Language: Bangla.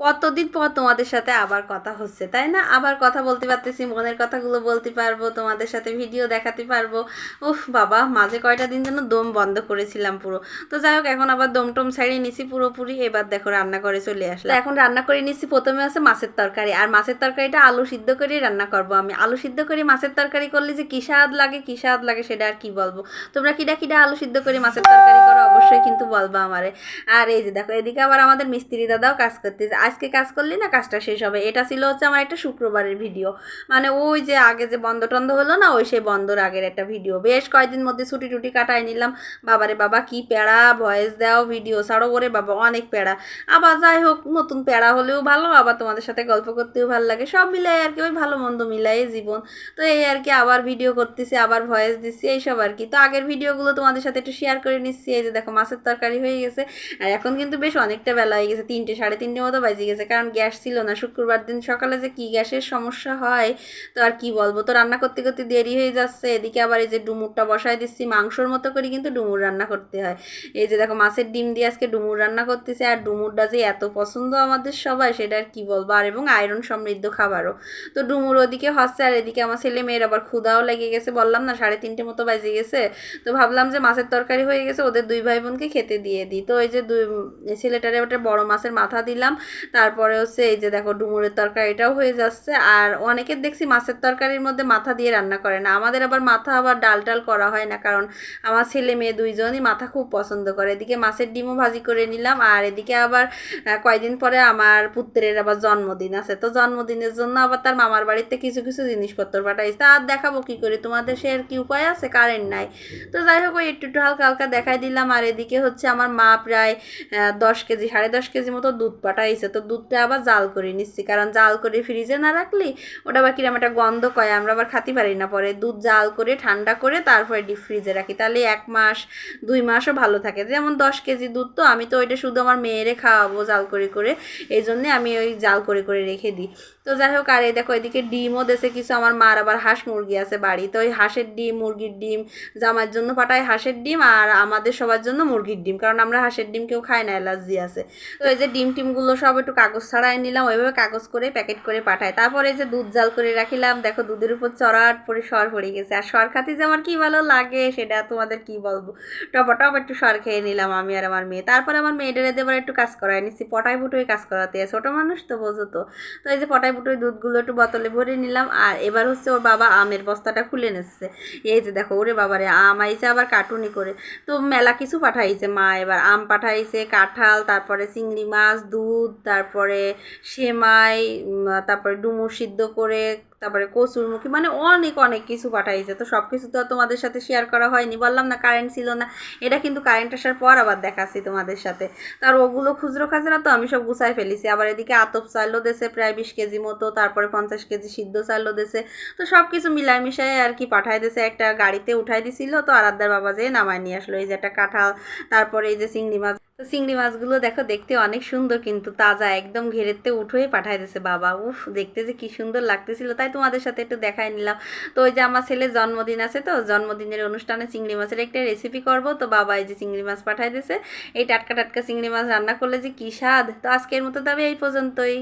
কতদিন পর তোমাদের সাথে আবার কথা হচ্ছে, তাই না? আবার কথা বলতে পারতেছি, মনের কথাগুলো বলতে পারব, তোমাদের সাথে ভিডিও দেখাতে পারব। উফ, বাবা, মাঝে কয়টা দিন যেন দম বন্ধ করেছিলাম পুরো। তো যাই হোক, এখন আবার দম টম ছাড়িয়ে নিছি পুরোপুরি, এবার দেখো রান্না করে চলে আসলে এখন রান্না করে নিচ্ছি প্রথমে আছে মাছের তরকারি, আর মাছের তরকারিটা আলু সিদ্ধ করে রান্না করব আমি। আলু সিদ্ধ করে মাছের তরকারি করলে যে কী স্বাদ লাগে, কী স্বাদ লাগে সেটা আর কি বলব? তোমরা কিডা কিডা আলু সিদ্ধ করে মাছের তরকারি করো, অবশ্যই কিন্তু বলবা আমারে। আর এই যে দেখো, এদিকে আবার আমাদের মিস্ত্রি দাদাও কাজ করতেছে। আজকে কাজ করলে না, কাজটা শেষ হবে। এটা ছিল হচ্ছে আমার একটা শুক্রবারের ভিডিও মানে ওই যে আগে যে বন্ধ টন্ধ হলো না, ওই সেই বন্ধর আগের একটা ভিডিও বেশ কয়েকদিন মধ্যে ছুটি টুটি কাটাই নিলাম। বাবারে বাবা, কি প্যাড়া ভয়েস দাও ভিডিও ছাড়ো করে বাবা, অনেক প্যাড়া আবার যাই হোক, নতুন প্যাড়া হলেও ভালো, আবার তোমাদের সাথে গল্প করতেও ভালো লাগে। সব মিলাই আর কি, ওই ভালো মন্দ মিলাই জীবন। তো এই আর কি, আবার ভিডিও করতেছি, আবার ভয়েস দিচ্ছি, এইসব আর কি। তো আগের ভিডিওগুলো তোমাদের সাথে একটু শেয়ার করে নিচ্ছি। এই যে দেখো, মাছের তরকারি হয়ে গেছে। আর এখন কিন্তু বেশ অনেকটা বেলা হয়ে গেছে, তিনটে, সাড়ে তিনটে মতো বাজে। গেছে। কারণ গ্যাস ছিল না। শুক্রবার দিন সকালে যে কি গ্যাসের সমস্যা হয়, তো আর কি বলব? তো রান্না করতে করতে দেরি হয়ে যাচ্ছে। এদিকে আবার এই যে ডুমুরটা বসায় দিচ্ছি, মাংসর মতো করে কিন্তু ডুমুর রান্না করতে হয়। এই যে দেখো, মাছের ডিম দিয়ে আজকে ডুমুর রান্না করতেছে। আর ডুমুরটা যে এত পছন্দ আমাদের সবাই, সেটা আর কি বলব? আর এবং আয়রন সমৃদ্ধ খাবারও। তো ডুমুর ওদিকে হচ্ছে, আর এদিকে আমার ছেলে মেয়ের আবার ক্ষুদাও লেগে গেছে। বললাম না, সাড়ে তিনটে মতো বাজে গেছে। তো ভাবলাম যে মাছের তরকারি হয়ে গেছে, ওদের দুই ভাই বোনকে খেতে দিয়ে দিই। তো এই যে দুই, ছেলেটারে ওটা বড় মাছের মাথা দিলাম। তারপরে হচ্ছে এই যে দেখো ডুমুরের তরকারিটাও হয়ে যাচ্ছে। আর অনেকের দেখছি মাছের তরকারির মধ্যে মাথা দিয়ে রান্না করে না। আমাদের আবার মাথা আবার ডাল টাল করা হয় না কারণ আমার ছেলে মেয়ে দুইজনই মাথা খুব পছন্দ করে। এদিকে মাছের ডিমও ভাজি করে নিলাম আর এদিকে আবার আহ, কয়দিন পরে আমার পুত্রের আবার জন্মদিন আছে। তো জন্মদিনের জন্য আবার তার মামার বাড়িতে কিছু কিছু জিনিসপত্র পাঠাইছে। আর দেখাবো কি করে? তোমাদের সে আর কি উপায় আছে? কারেন্ট নাই। তো যাই হোক ওই একটু একটু হালকা হালকা দেখাই দিলাম। আর এদিকে হচ্ছে আমার মা প্রায় দশ কেজি সাড়ে দশ কেজি মতো দুধ পাঠাইছে। তো দুধটা আবার জাল করে নিচ্ছি। কারণ জাল করে ফ্রিজে না রাখলে ওটা আবার কিরম একটা গন্ধ কয়, আমরা আবার খাতে পারি না। পরে দুধ জাল করে, ঠান্ডা করে তারপরে ডিপ ফ্রিজে রাখি। তাহলে এক মাস, দুই মাসও ভালো থাকে। যেমন দশ কেজি দুধ তো, আমি তো ওইটা শুধু আমার মেয়েরে খাওয়াবো জাল করে করে। এই জন্যে আমি ওই জাল করে করে রেখে দিই। তো যাই হোক, আর এই দেখো, এদিকে ডিমও দেশে কিছু আমার মার আবার হাঁস মুরগি আছে বাড়ি। তো ওই হাঁসের ডিম, মুরগির ডিম জামার জন্য পাঠায় হাঁসের ডিম আর আমাদের সবার জন্য মুরগির ডিম। কারণ আমরা হাঁসের ডিম কেউ খাই না, অ্যালার্জি আছে। তো এই যে ডিম টিমগুলো সব একটু কাগজ ছাড়াই নিলাম, ওইভাবে কাগজ করে প্যাকেট করে পাঠায়। তারপরে যে দুধ জাল করে রাখিলাম, দেখো দুধের উপর চড়াট পরে সর পড়ে গেছে। আর সর খাতে যে আমার কী ভালো লাগে, সেটা তোমাদের কি বলব? টপা টপ একটু সর খেয়ে নিলাম আমি আর আমার মেয়ে। তারপরে আমার মেয়েদের দেবার একটু কাজ করাই নিচ্ছি পটাই ফুটোই কাজ করাতে ছোটো মানুষ তো, বোঝো তো। তো এই যে পটাই ফুটোই দুধগুলো একটু বোতলে ভরে নিলাম, আর এবার হচ্ছে ওর বাবা আমের বস্তাটা খুলে নিচ্ছে। এই যে দেখো, ওরে বাবারে, আম আইছে আবার কাটুনি করে। তো মেলা কিছু পাঠাইছে মা এবার। আম পাঠাইছে, কাঁঠাল, তারপরে চিংড়ি মাছ, দুধ তারপরে সেমাই তারপরে ডুমুর সিদ্ধ করে, তারপরে কচুরমুখী মানে অনেক অনেক কিছু পাঠাইছে। তো সব কিছু তো তোমাদের সাথে শেয়ার করা হয়নি। বললাম না কারেন্ট ছিল না। এটা কিন্তু কারেন্ট আসার পর আবার দেখাচ্ছি তোমাদের সাথে। তার ওগুলো খুচরো খাজরা তো আমি সব গুছাই ফেলেছি। আবার এদিকে আতপ চালও দেশে প্রায় বিশ কেজি মতো, তারপরে পঞ্চাশ কেজি সিদ্ধ চালও দেশে তো সব কিছু মিলাই মিশাই আর কি পাঠাই দিয়েছে একটা গাড়িতে উঠাই দিছিল তো আরাধ্যার বাবা যেয়ে নামায় নিয়ে আসলো। এই যে একটা কাঁঠাল, তারপরে এই যে চিংড়ি মাছ। তো চিংড়ি মাছগুলো দেখো দেখতে অনেক সুন্দর কিন্তু তাজা একদম ঘেরেতে উঠোই পাঠাই দিয়েছে বাবা। উফ, দেখতে যে কি সুন্দর লাগতেছিল। তাই তোমাদের সাথে একটু দেখাই নিলাম। তো ওই যে আমার ছেলের জন্মদিন আছে তো, জন্মদিনের অনুষ্ঠানে চিংড়ি মাছের একটা রেসিপি করব। তো বাবা এই যে চিংড়ি মাছ পাঠাই দিয়েছে এই টাটকা টাটকা চিংড়ি মাছ রান্না করলে যে কী স্বাদ। তো আজকের মতো তবে এই পর্যন্তই।